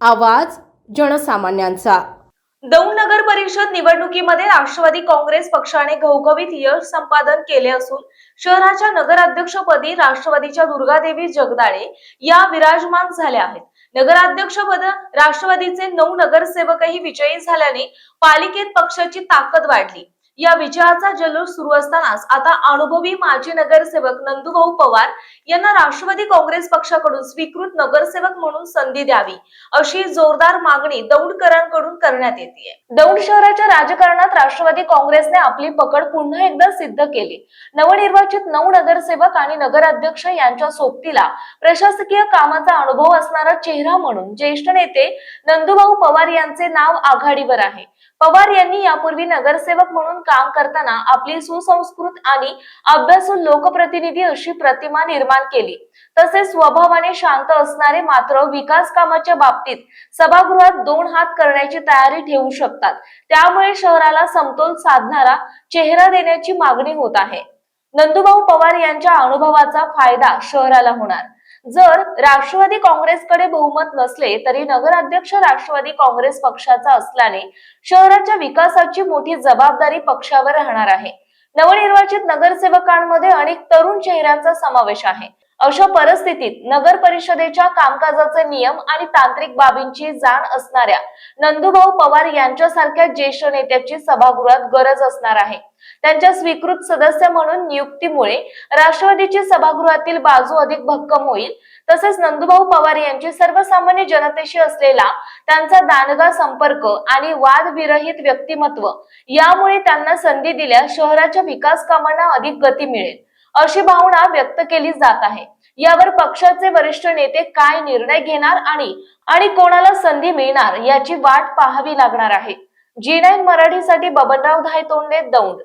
आवाज जनसामान्यांचा. दौंड नगर परिषद निवडणुकीमध्ये राष्ट्रवादी काँग्रेस पक्षाने घवघवीत यश संपादन केले असून शहराच्या नगराध्यक्षपदी राष्ट्रवादीच्या दुर्गादेवी जगदाळे या विराजमान झाल्या आहेत. नगराध्यक्षपद राष्ट्रवादीचे नऊ नगरसेवकही विजयी झाल्याने पालिकेत पक्षाची ताकद वाढली. या विजयाचा जल्लोष सुरू असतानाच आता अनुभवी माजी नगरसेवक नंदुभाऊ पवार यांना राष्ट्रवादी काँग्रेस पक्षाकडून स्वीकृत नगरसेवक म्हणून संधी द्यावी अशी जोरदार मागणी दौंडकरांकडून करण्यात येते दौंड शहराच्या राजकारणात राष्ट्रवादी काँग्रेसने आपली पकड पुन्हा एकदा सिद्ध केली. नवनिर्वाचित नऊ नगरसेवक आणि नगराध्यक्ष यांच्या सोबतीला प्रशासकीय कामाचा अनुभव असणारा चेहरा म्हणून ज्येष्ठ नेते नंदुभाऊ पवार यांचे नाव आघाडीवर आहे. पवार यांनी यापूर्वी नगरसेवक म्हणून काम करताना आपली सुसंस्कृत आणि अभ्यासू लोकप्रतिनिधी अशी प्रतिमा निर्माण केली. तसेच स्वभावाने शांत असणारे मात्र विकास कामाच्या बाबतीत सभागृहात दोन हात करण्याची तयारी ठेवू शकतात. त्यामुळे शहराला समतोल साधणारा चेहरा देण्याची मागणी होत आहे. नंदुभाऊ पवार यांच्या अनुभवाचा फायदा शहराला होणार. जर राष्ट्रवादी काँग्रेसकडे बहुमत नसले तरी नगराध्यक्ष राष्ट्रवादी काँग्रेस पक्षाचा असल्याने शहराच्या विकासाची मोठी जबाबदारी पक्षावर राहणार आहे. नवनिर्वाचित नगरसेवकांमध्ये अनेक तरुण चेहऱ्यांचा समावेश आहे. अशा परिस्थितीत नगर परिषदेच्या कामकाजाचे नियम आणि तांत्रिक बाबींची जाण असणाऱ्या नंदुभाऊ पवार यांच्यासारख्या ज्येष्ठ नेत्याची सभागृहात गरज असणार आहे. त्यांच्या स्वीकृत सदस्य म्हणून नियुक्तीमुळे राष्ट्रवादीची सभागृहातील बाजू अधिक भक्कम होईल. तसेच नंदुभाऊ पवार यांची सर्वसामान्य जनतेशी असलेला त्यांचा दानगा संपर्क आणि वादविरहित व्यक्तिमत्व यामुळे त्यांना संधी दिल्यास शहराच्या विकास कामांना अधिक गती मिळेल. अशी भावना व्यक्त केली जात आहे. यावर पक्षाचे वरिष्ठ नेते काय निर्णय घेणार आणि आणि कोणाला संधी मिळणार याची वाट पाहावी लागणार आहे. जी नाईन मराठीसाठी बबनराव धायतोंडे दौंड.